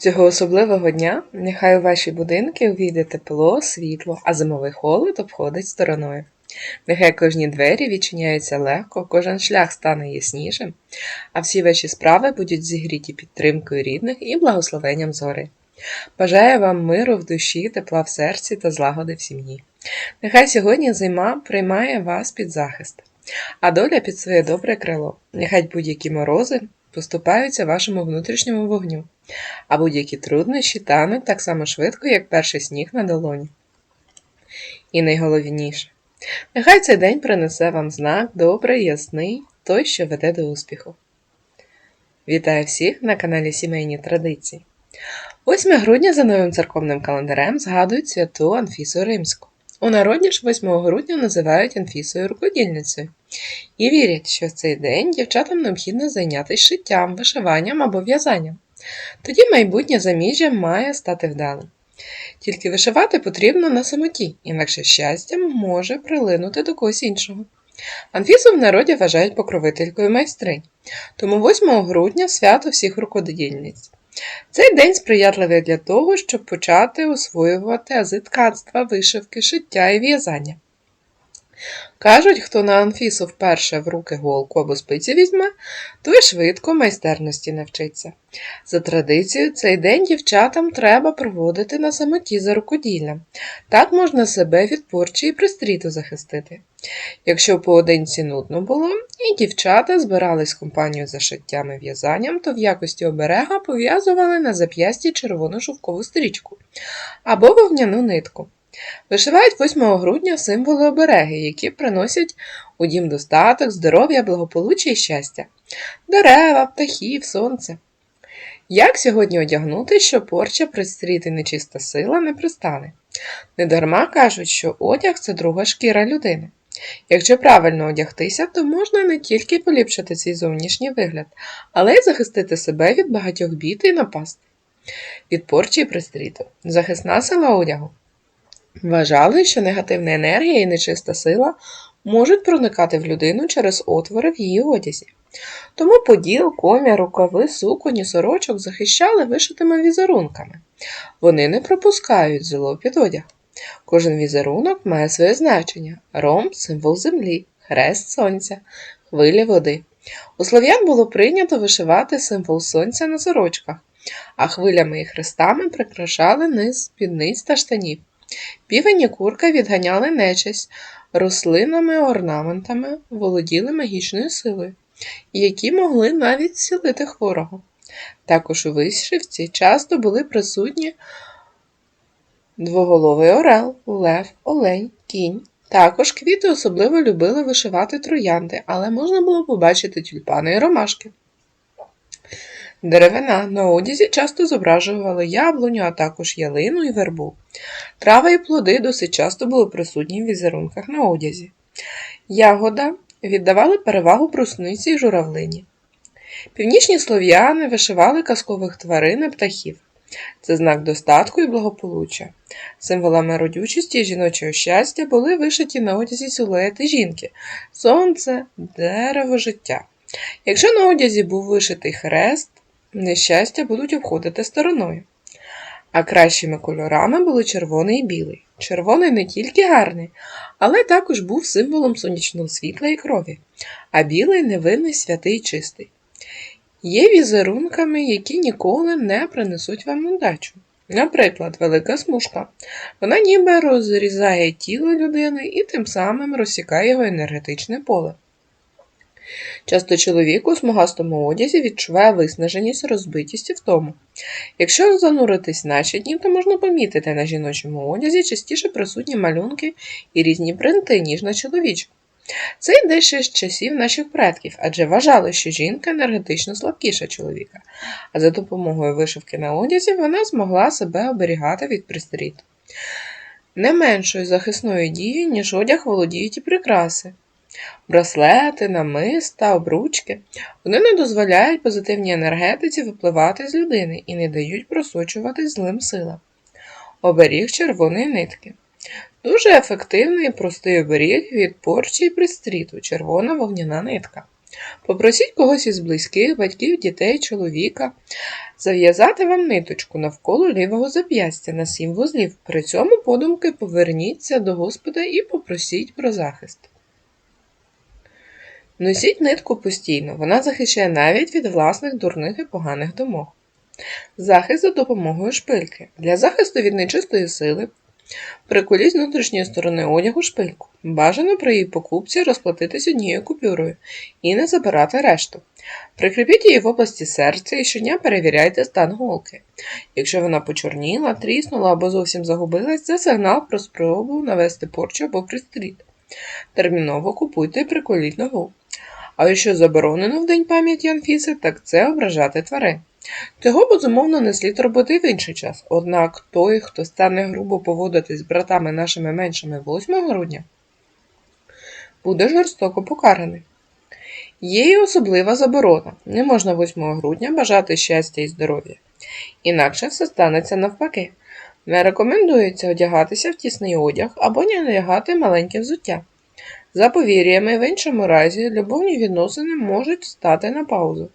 Цього особливого дня нехай у ваші будинки увійде тепло, світло, а зимовий холод обходить стороною. Нехай кожні двері відчиняються легко, кожен шлях стане яснішим, а всі ваші справи будуть зігріті підтримкою рідних і благословенням згори. Бажаю вам миру в душі, тепла в серці та злагоди в сім'ї. Нехай сьогодні зима приймає вас під захист, а доля під своє добре крило. Нехай будь-які морози поступаються вашому внутрішньому вогню, а будь-які труднощі тануть так само швидко, як перший сніг на долоні. І найголовніше, нехай цей день принесе вам знак добрий, ясний, той, що веде до успіху. Вітаю всіх на каналі Сімейні Традиції. 8 грудня за новим церковним календарем згадують святу Анфісу Римську. У народі ж 8 грудня називають Анфісою рукодільницею і вірять, що в цей день дівчатам необхідно зайнятися шиттям, вишиванням або в'язанням. Тоді майбутнє заміжжя має стати вдалим. Тільки вишивати потрібно на самоті, інакше щастя може прилинути до когось іншого. Анфісу в народі вважають покровителькою майстринь, тому 8 грудня свято всіх рукодільниць. Цей день сприятливий для того, щоб почати освоювати ази ткацтва, вишивки, шиття і в'язання. Кажуть, хто на Анфісу вперше в руки голку або спиці візьме, той швидко майстерності навчиться. За традицією, цей день дівчатам треба проводити на самоті за рукоділлям. Так можна себе від порчі і пристріту захистити. Якщо поодинці нудно було, і дівчата збирались компанію за шиттям і в'язанням, то в якості оберега пов'язували на зап'ясті червону шовкову стрічку або вовняну нитку. Вишивають 8 грудня символи обереги, які приносять у дім достаток, здоров'я, благополуччя і щастя, дерева, птахів, сонце. Як сьогодні одягнути, що порча пристріти нечиста сила не пристане? Недарма кажуть, що одяг це друга шкіра людини. Якщо правильно одягтися, то можна не тільки поліпшити свій зовнішній вигляд, але й захистити себе від багатьох бід і напаст. Від порчі і пристріту. Захисна сила одягу. Вважали, що негативна енергія і нечиста сила можуть проникати в людину через отвори в її одязі. Тому поділ, комір, рукави, суконі, сорочок захищали вишитими візерунками. Вони не пропускають зло під одяг. Кожен візерунок має своє значення: ром символ землі, хрест сонця, хвилі води. У слов'ян було прийнято вишивати символ сонця на сорочках, а хвилями і хрестами прикрашали низ спідниць та штанів. Півень і курка відганяли нечисть, рослинами орнаментами володіли магічною силою, які могли навіть зцілити хворого. Також у вишивці часто були присутні двоголовий орел, лев, олень, кінь. Також квіти особливо любили вишивати троянди, але можна було побачити тюльпани і ромашки. Деревина на одязі часто зображували яблуню, а також ялину і вербу. Трава і плоди досить часто були присутні в візерунках на одязі. Ягода віддавали перевагу брусниці й журавлині. Північні слов'яни вишивали казкових тварин і птахів. Це знак достатку і благополуччя. Символами родючості і жіночого щастя були вишиті на одязі силуети жінки, сонце, дерево, життя. Якщо на одязі був вишитий хрест, нещастя будуть обходити стороною. А кращими кольорами були червоний і білий. Червоний не тільки гарний, але також був символом сонячного світла і крові, а білий невинний, святий і чистий. Є візерунками, які ніколи не принесуть вам удачу. Наприклад, велика смужка. Вона ніби розрізає тіло людини і тим самим розсікає його енергетичне поле. Часто чоловік у смугастому одязі відчуває виснаженість, розбитість і втому. Якщо зануритись наші дні, то можна помітити на жіночому одязі частіше присутні малюнки і різні принти, ніж на чоловічому. Це йде ще з часів наших предків, адже вважали, що жінка енергетично слабкіша чоловіка, а за допомогою вишивки на одязі вона змогла себе оберігати від пристріту. Не меншою захисною дією, ніж одяг володіють і прикраси. Браслети, намиста, обручки. Вони не дозволяють позитивній енергетиці випливати з людини і не дають просочуватись злим силам. Оберіг червоної нитки. Дуже ефективний і простий оберіг від порчі і пристріту червона вогняна нитка. Попросіть когось із близьких, батьків, дітей, чоловіка зав'язати вам ниточку навколо лівого зап'ястя на сім вузлів. При цьому подумки поверніться до Господа і попросіть про захист. Носіть нитку постійно, вона захищає навіть від власних дурних і поганих думок. Захист за допомогою шпильки. Для захисту від нечистої сили приколіть з внутрішньої сторони одягу шпильку. Бажано при її покупці розплатитись однією купюрою і не забирати решту. Прикріпіть її в області серця і щодня перевіряйте стан голки. Якщо вона почорніла, тріснула або зовсім загубилась, це сигнал про спробу навести порчу або пристріт. Терміново купуйте і приколіть нову. А якщо заборонено в День пам'яті Анфіси, так це ображати тварин. Цього, безумовно, не слід робити в інший час. Однак той, хто стане грубо поводитись з братами нашими меншими 8 грудня, буде жорстоко покараний. Є і особлива заборона. Не можна 8 грудня бажати щастя і здоров'я. Інакше все станеться навпаки. Не рекомендується одягатися в тісний одяг або не надягати маленьке взуття. За повір'ями, в іншому разі, любовні відносини можуть стати на паузу.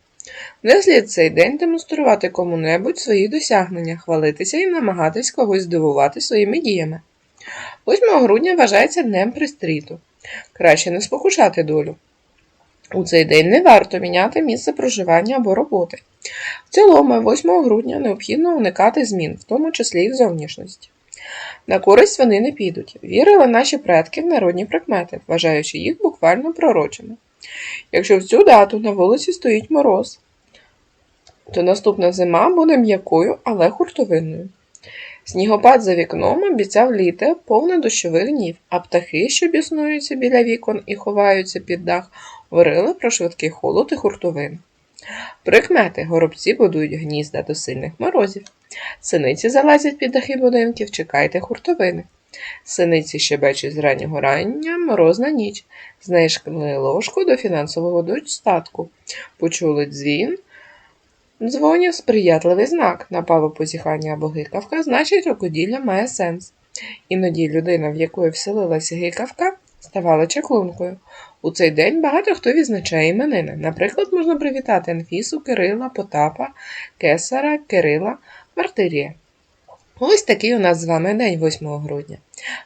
Не слід цей день демонструвати кому-небудь свої досягнення, хвалитися і намагатись когось здивувати своїми діями. 8 грудня вважається днем пристріту. Краще не спокушати долю. У цей день не варто міняти місце проживання або роботи. В цілому, 8 грудня необхідно уникати змін, в тому числі і в зовнішності. На користь вони не підуть. Вірили наші предки в народні прикмети, вважаючи їх буквально пророчими. Якщо в цю дату на вулиці стоїть мороз, то наступна зима буде м'якою, але хуртовинною. Снігопад за вікном обіцяв літе повне дощових днів, а птахи, що біснуються біля вікон і ховаються під дах, говорили про швидкий холод і хуртовин. Прикмети горобці будують гнізда до сильних морозів. Синиці залазять під дахи будинків, чекайте хуртовини. Синиці щебечуть з раннього рання, морозна ніч. Знайшли ложку до фінансового достатку. Почули дзвін. Дзвонів сприятливий знак. Напало позіхання або гикавка, значить рукоділля має сенс. Іноді людина, в якої вселилася гикавка, ставала чаклункою. У цей день багато хто відзначає іменини. Наприклад, можна привітати Анфісу, Кирила, Потапа, Кесара, Кирила, Мартирія. Ось такий у нас з вами день 8 грудня.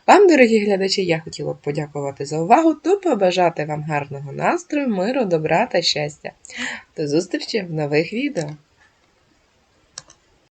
Вам, дорогі глядачі, я хотіла б подякувати за увагу та побажати вам гарного настрою, миру, добра та щастя. До зустрічі в нових відео!